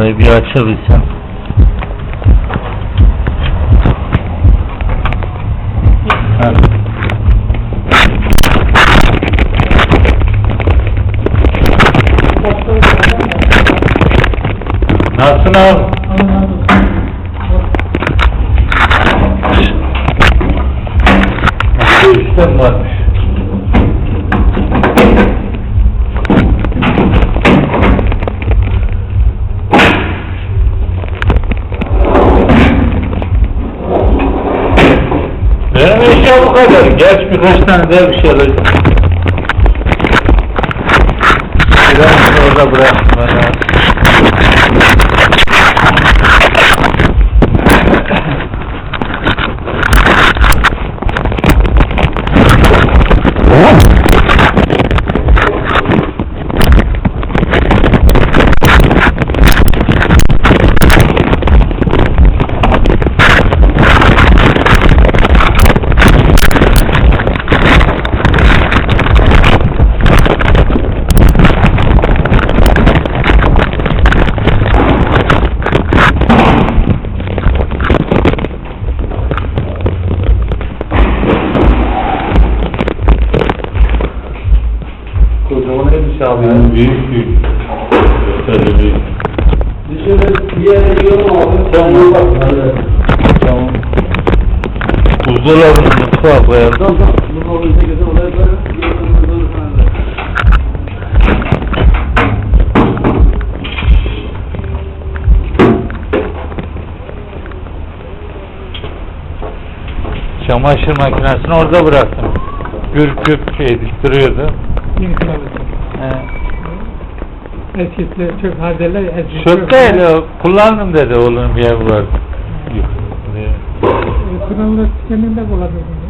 Orayı bir açabilsem. Geç birkaç tane daha bir şey alacağım. Biraz orada bıraktım ben Çamaşır makinesini orada bıraktım. Gürp gürp şey duruyordu. Yeni. He. Eskisi çöp harderler ya. eski Çöp değil o. Kullandım dedi oğlum bir yer var. Kılavuzlar sisteminde kullanıyordum.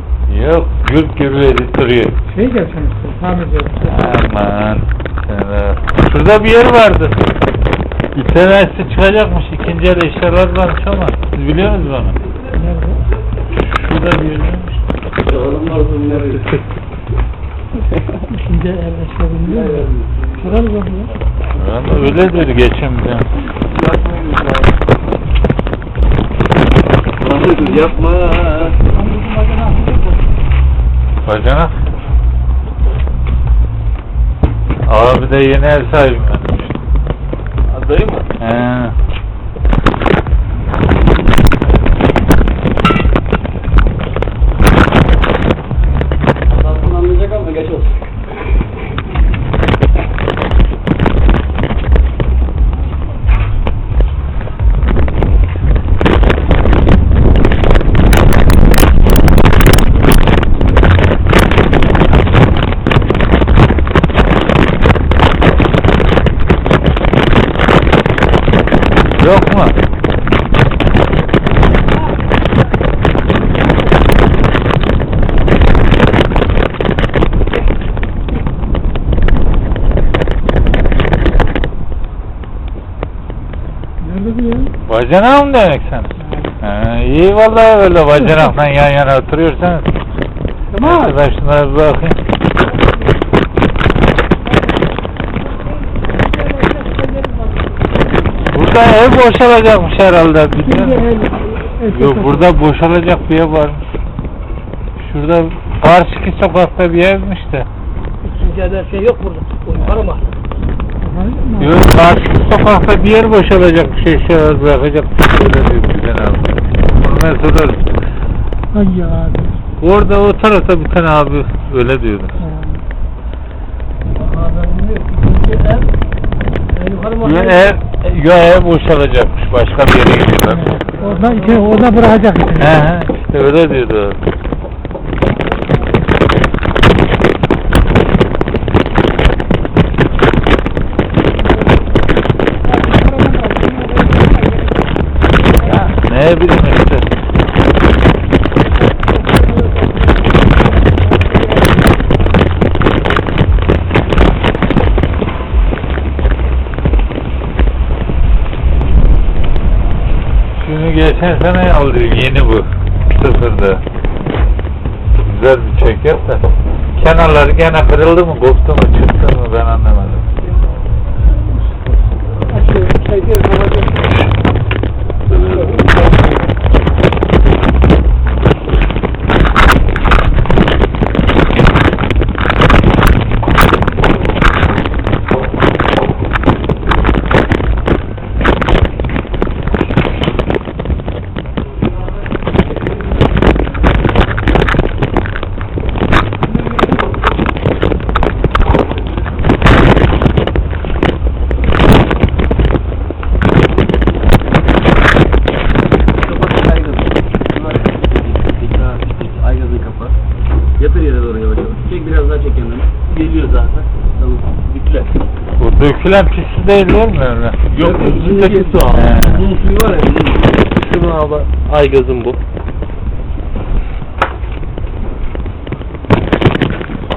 Yok. Gürp gürp edip duruyor. Şey gelsen işte. Tamirci yapıyor. Aman. de- Şurada bir yer vardı. Tanesi çıkacakmış. İkinci el eşyalar varmış ama. Siz biliyor musunuz onu? Nerede? Şurada bir varsa bunları. İkinci? Sorarız onu ya. Ama öyle dedi geçen bir tane. Nasıl yapma. Bacanak. Abi de yeni ev sahibim ben. Adayı mı? He. Aslında anlayacak ama geç olsun. Yok mu? Nerede bu ya? Bacanak mı demek sen? He, iyi vallahi öyle bacanakla yan yana oturuyorsanız. Tamam. Bir bakayım. Burada ev boşalacakmış herhalde. Bütün... Yok burada boşalacak bir ev varmış. Şurada karşıki sokakta bir evmiş de. Elde şey yok burada. O yukarı mı? Yok karşıki sokakta bir yer boşalacak bir şey şey bırakacak. Öyle diyor Güven abi. Ona sorarız. Hangi abi? Orada o tarafta bir tane abi öyle diyordu. İkinci ev? Yo ev, boşalacakmış. Başka bir yere gidiyorlar. Orada, iki, orada bırakacak. He he işte öyle diyordu. Ne bileyim işte. Şunu geçen sene aldı yeni bu. Sıfırda. Güzel bir çeker de. Kenarları gene kırıldı mı, koptu mu, çıktı mı ben anlamadım. Çekiyor, kapatıyor. Kapat aygazı. Var ya. Tekrar işte aygazın kapağı. Yatır yere doğru yavaş yavaş. Çek biraz daha çek yanına. Geliyor zaten. Tamam. Bitler. Bu dökülen pisli değil değil mi öyle? Yok, içindeki su abi. He. Bunun suyu var ya. Şunu abi. Aygazın bu.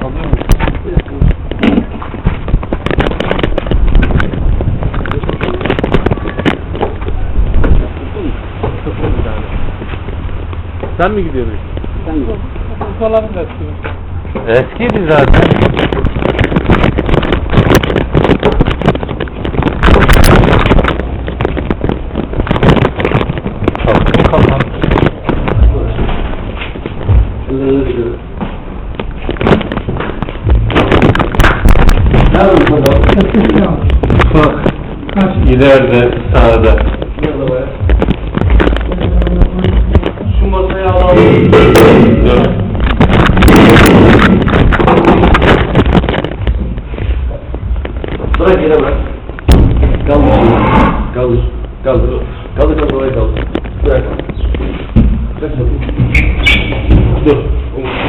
Alıyor musun? Sen mi gidiyorsun? Sen da tutuyor. Eskiydi zaten. İleride sağda. Şu masayı alalım. Dur. Bırak yere bırak. Kaldır. Kaldır. Kaldır. Kaldır kaldır oraya kaldır. Bırak. Bırak bakayım. Dur.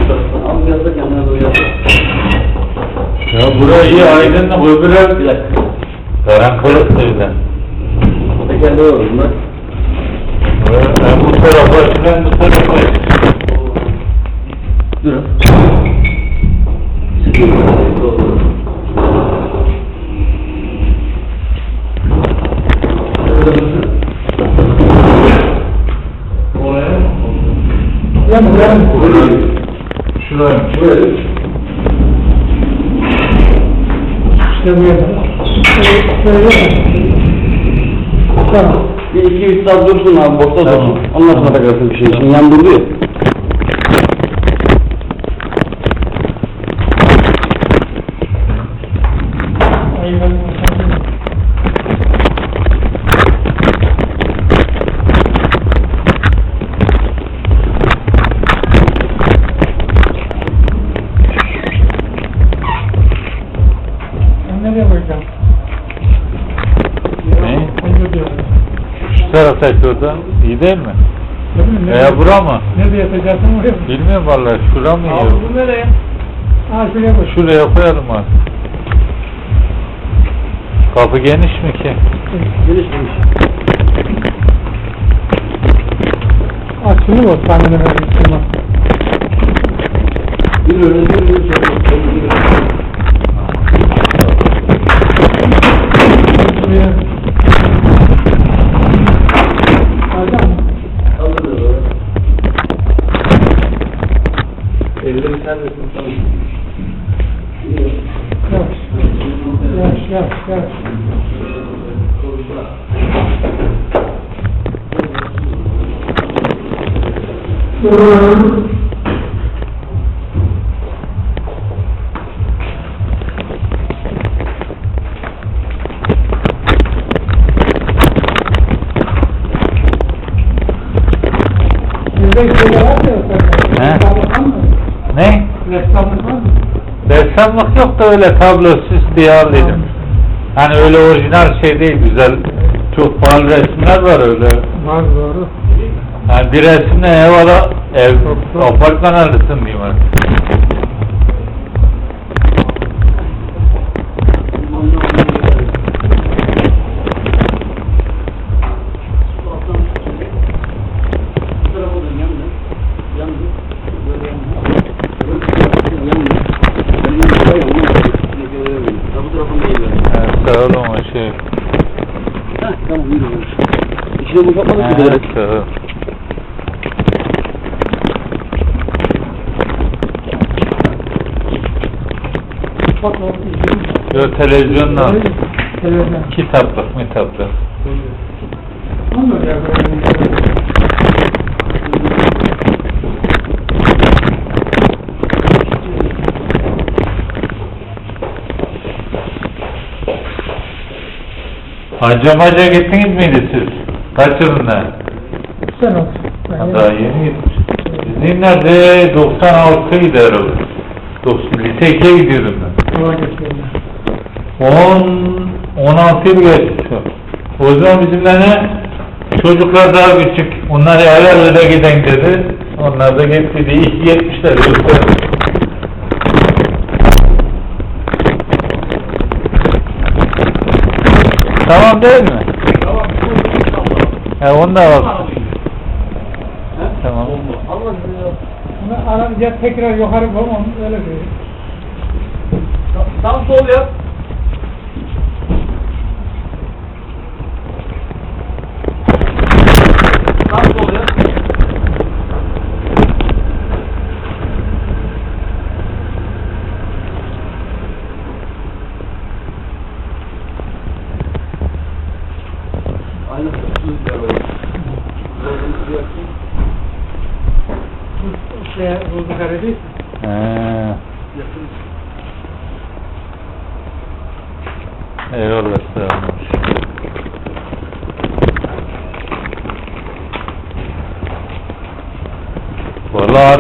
Da yanına doğru yap. Ya burayı aydınlık Bir öbürü dakika. karanlık evden. Tekerleği var bunlar. Ben bu tarafa ben bu tarafa. Dur. Oraya Yan, yan. Şuraya. İşte bu yana. Şöyle. Tamam. Bir iki üç saat dursun abi boşta dursun. Ondan sonra takarsın bir şey. Şimdi yan durdu ya. Taraftaki oda iyi değil mi? Nereye- Veya bura mı? Nerede yatacaksın oraya mı? Bilmiyorum vallahi şura mı Abi yiyor? bu nereye? Ha şuraya koy. Şuraya koyalım abi. Kapı geniş mi ki? Geniş geniş. Açını bak kendine ver. Tamam. Yürü öyle yürü yürü. yürü, yürü. Şuraya. Yes, yes, yes. Thank you. Ressamlık yok da öyle tablo süs diye alayım. Hani öyle orijinal şey değil güzel. Çok pahalı resimler var öyle. Var doğru. Yani bir resimle ev ala, ev, apartman alırsın diyeyim ben. Ha, sağ olun o şey. Tamam yürü yürü. İçine bu yapmadık Ha, mı direkt? sağ ol. Bak o izledim. Yo televizyonla Televizyon. kitaplık mitaplık. Onlar ya böyle. Hacca maca gittiniz miydi siz? Kaç yılında? Sen ol. Ha, Daha yeni gitmiş. Bizim nerede 96 idi herhalde. 90, lise 2'ye gidiyordum ben. Kolay gelsin. 10, 16 yıl geçti şu. O zaman bizimle ne? Çocuklar daha küçük. Onlar ayar öyle giden dedi. Onlar da gitti diye ilk yetmişler. Tamam değil mi? Tamam. He onu da bak. Tamam. Allah Bunu aranca tekrar yukarı koymam öyle bir. Tam sol yap. Tam sol yap. Aynı düz ya böyle. Biraz düz yapayım. Bu şey buzlu kare değil. He. Yakın. Eyvallah sağ olun.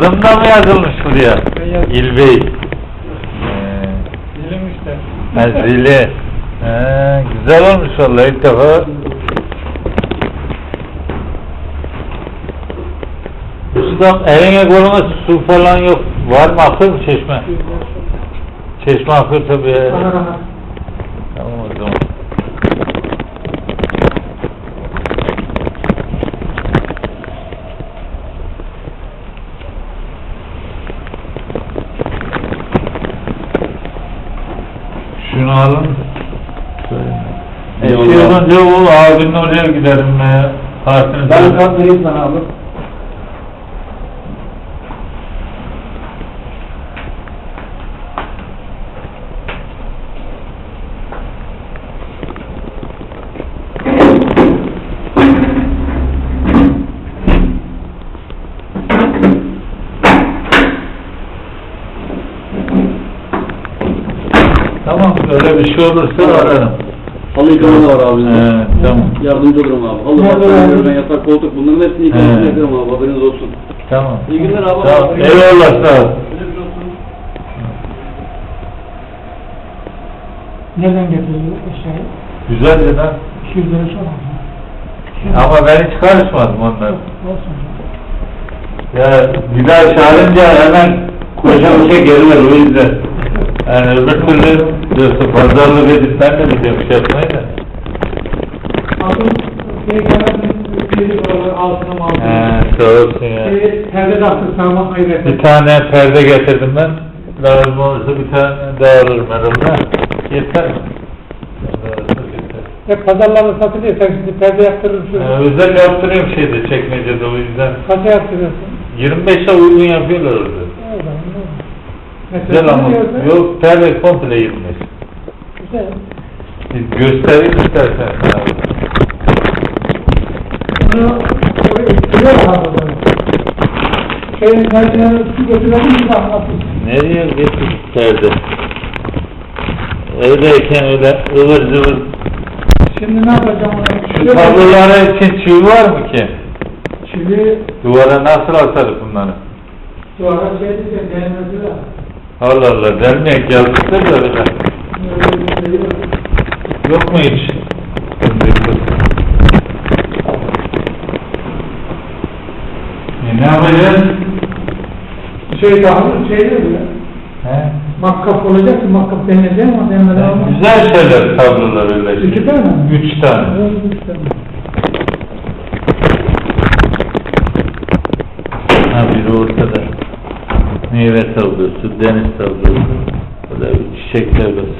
Valla adım da mı yazılmış buraya? İlbey. Dilim işte. Ha, zili. He, güzel olmuş valla ilk defa. Ustam eline koluna su falan yok. Var mı akıyor mu çeşme? Çeşme akıyor tabii. Aha, aha. Tamam o zaman. Şunu alın. E, olunca o abinin oraya giderim. E, partini Ben kart vereyim sana abi. Tamam öyle bir şey olursa ararım. Halı yıkama da var abi. He, tamam. Yardımcı olurum abi. Halı abi? ben yatak, koltuk bunların hepsini yıkamasını He. yaparım abi. Haberiniz olsun. Tamam. İyi günler abi. Tamam. Eyvallah sağ ol. Nereden getirdin eşyayı? Güzeldi lan. 200 lira sonra. Ama ben hiç karışmadım onlara. Olsun. Ya bir daha çağırınca hemen koca bir şey gelirler o yüzden. Yani öbür türlü diyorsun pazarlık edip ben de biliyorum şey yapmayı da. Şey altına? He sağ olsun ya. Şey, perde de attı sağma hayret. Bir tane perde getirdim ben. Lazım olursa bir tane daha alırım herhalde. Yeter. Yeter. Hep pazarlarda satılıyor. Sen şimdi perde yaptırırsın. Ee, özel yaptırıyorum şeyde çekmecede o yüzden. Kaça yaptırıyorsun? 25'e uygun yapıyorlar orada. Ne olur? Güzel ama. Yok perde komple 25. Güzel. Göstereyim istersen sana. Bunu abi bunu. Şeyin su götürelim mi bak atın. Nereye getirdik perde? Evdeyken öyle ıvır zıvır. Şimdi ne yapacağım ona? Şu için çivi var mı ki? Şimdi Duvara nasıl asarız bunları? duvara şey diyeceğim, gelmesi de. Allah Allah dernek yazdıklar da öyle. Yok. Mu hiç? E ne yapacağız? Şey daha şey değil ya. He? Makkap olacak ki makkap deneyeceğim ama denmeden olmaz. güzel şeyler tablolar öyle. İki tane mi? Üç tane. Evet, üç tane. Meyve tablosu, deniz tablosu. O da bir çiçek tablosu.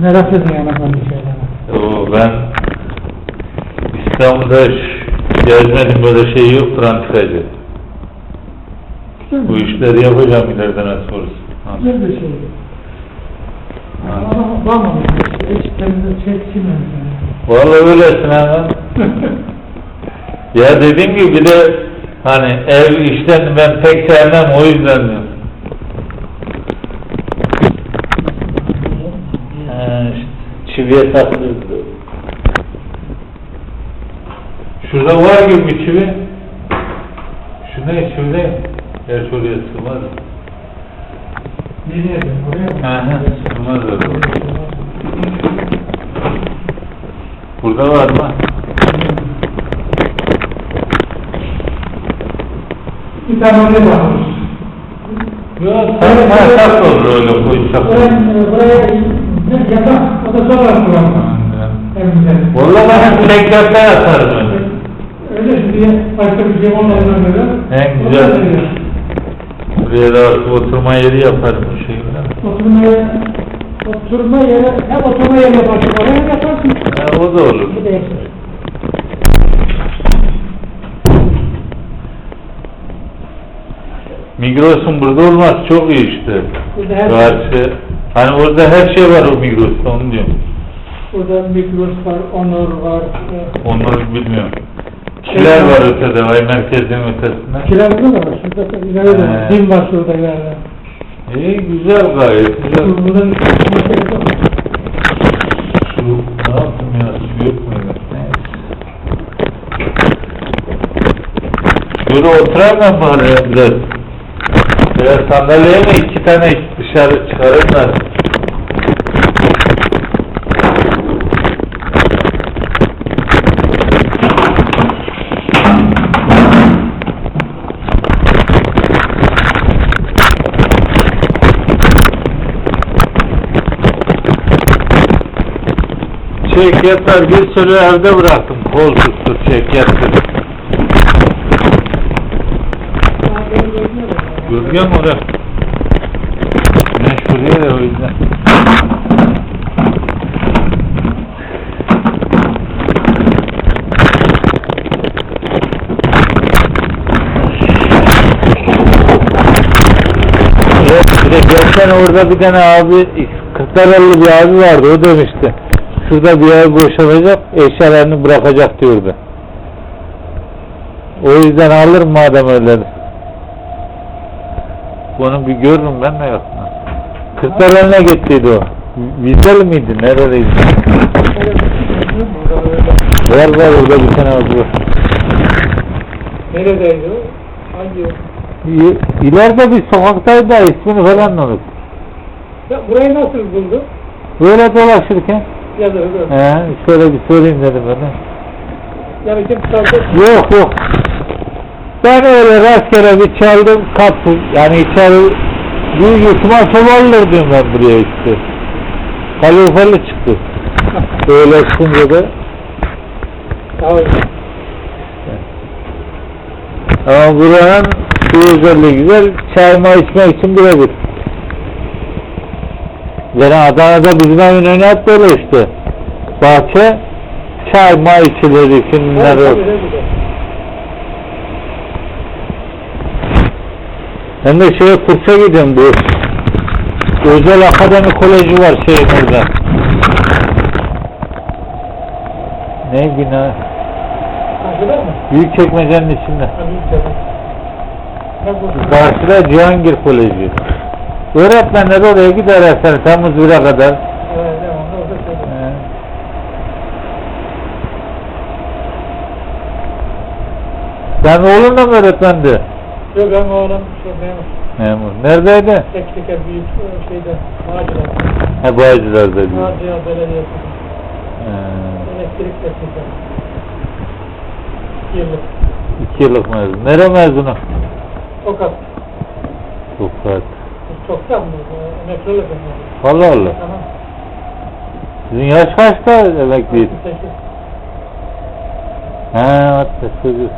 Merak edin yani böyle şeyleri. Oo, ben İstanbul'da gezmedim böyle şey yok prantikacı. Güzel Bu işleri yapacağım ileride nasıl olursa. Ha. Güzel bir şey. Ha. Ama bakmadım. Hiç kendine çekilmedi. yani. Vallahi öylesin hemen. ya dediğim gibi bir de hani ev işlerini ben pek sevmem o yüzden diyorum. Çiviye takılıyor. Şurada var gibi bir çivi. Şu ne çivi ne? Gerçi oraya sığmaz. Nereye? Oraya mı? sığmaz oraya. Burada var mı? Bir oraya bakmış. Yok, sen masak olur öyle koysak. Ben e, buraya ne yatak odası olarak kullanmam. Vallahi ben tekrar yatarım öyle. Öyle diye başka bir şey olmadığına göre. En güzel. Buraya da oturma yeri yaparım bu şekilde. Oturmaya, oturma yeri, hem oturma yeri yaparsın, oraya hem yaparsın. Ha, o da olur. Bir de eksik. Migros'un burada olmaz çok iyi işte. Burada her Karşı, hani orada her şey var o Migros'ta onu diyorum. Burada Migros var, Onur var. e, Onları bilmiyorum. Kiler var ötede, vay merkezin ötesinde. Kirazlı da var. Şurada da ileride de var. Dim var şurada ileride. İyi güzel gayet güzel. Buradan yok. Su ne yaptım ya su yok muydu? Oturayım ben bari biraz. Biraz sandalyeye mi iki tane dışarı çıkarayım da. Çekyatlar bir sürü evde bıraktım. Koltuktur, çekyattur. Görüyor musun oraya? Güneş vuruyor ya o yüzden. Geçen orada bir tane abi, Kırklareli bir abi vardı, o demişti. Şurada bir ev boşalacak, eşyalarını bırakacak diyordu. O yüzden alırım madem öyle. Bunu bir görürüm ben de yok. Kırklareli'ne gittiydi o. Vizeli miydi? Nereliydi? Var var orada bir tane abi var. Neredeydi o? Hangi İleride bir sokaktaydı da ismini falan unuttum. Ya burayı nasıl buldun? Böyle dolaşırken Ya da öyle. he, şöyle bir sorayım dedim ben. Yani kim? Yok yok. Ben öyle rastgele bir çaldım kapı. Yani içeri ihtimal sobalıdır diyorum ben buraya işte. Kaloriferli çıktı. Öyle çıkınca da. Ama buranın bir özelliği güzel. Çay may içmek için birebir. Yani Adana'da bizim evin önü hep böyle işte. Bahçe, çay may içilir, isimler Tabii, yok. tabii, tabii. Ben de şeye kursa gidiyorum bu. Özel Akademi Koleji var şeyin orada. Ne bina? Büyük çekmecenin içinde. Karşıda Cihangir Koleji. Öğretmenler oraya gider her Temmuz 1'e kadar. Evet. Ee, Sen oğlun da mı öğretmendi? Yok ben oğlum şey memur. Memur. Neredeydi? Tekniker büyük e, şeyde Bağcılar. He Bağcılar'da diyor. Bağcılar Belediyesi. Ee, Elektrik tekniker. Yıllık. iki yıllık mezun. Nere mezunu? Tokat. Tokat. Çoktan mı? E, Emekli oldum. Allah Allah. Tamam. Sizin yaş kaçta emekliydi? 68. He, hatta çocuk.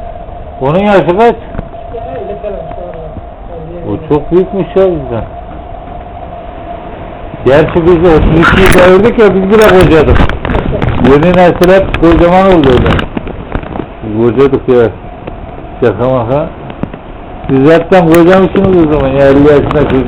Onun yaşı kaç? Ya öyle falan çok büyükmüş ya bizden. Gerçi biz de 32'yi devirdik ya biz bile kocadık. Yeni nesil hep kocaman oldu öyle. Kocadık ya. Şaka maka. Siz hepten kocamışsınız o zaman ya 50 yaşında çocuğun.